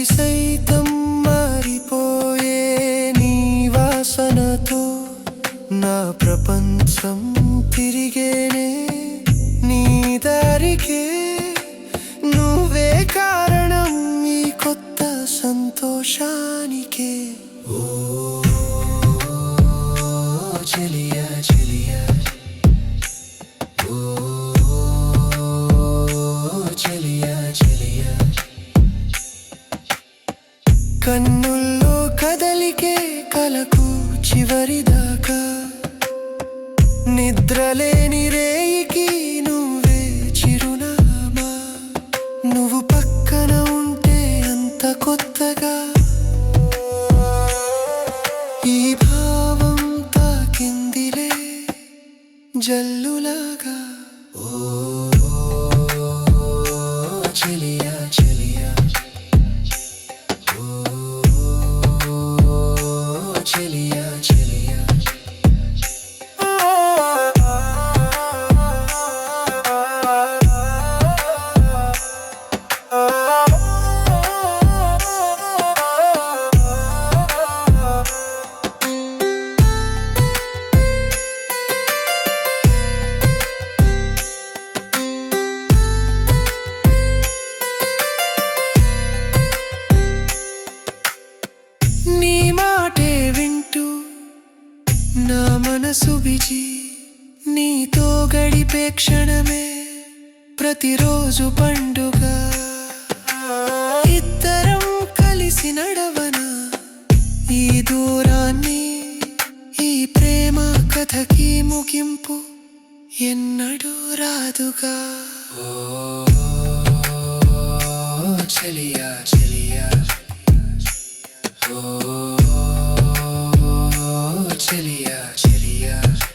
గాలి సైతం మారిపోయే నీ వాసనతో నా ప్రపంచం తిరిగేనే నీ దారికే నువ్వే కారణం ఈ కొత్త సంతోషానికే. ఓ చెలియా చెలియా. ఓ కన్నుల్లో కదలికే కలకు చివరిదాకా నిద్రలేని రేయికి నువ్వే చిరునామా. నువ్వు పక్కన ఉంటే అంత కొత్తగా. ఈ భావం తాకిందిలే జల్లులాగా. ఓ చెలియా. నీ మాటే వింటూ నా మనసు బిజీ నీతో గడిపే క్షణమే ప్రతిరోజు పండుగ. ఇద్దరం కలిసి నడవన ఈ దూరాన్ని ఈ ప్రేమ కథకి ముగింపు ఎన్నడూ రాదుగా. ఓ చెలియా చెలియా. días.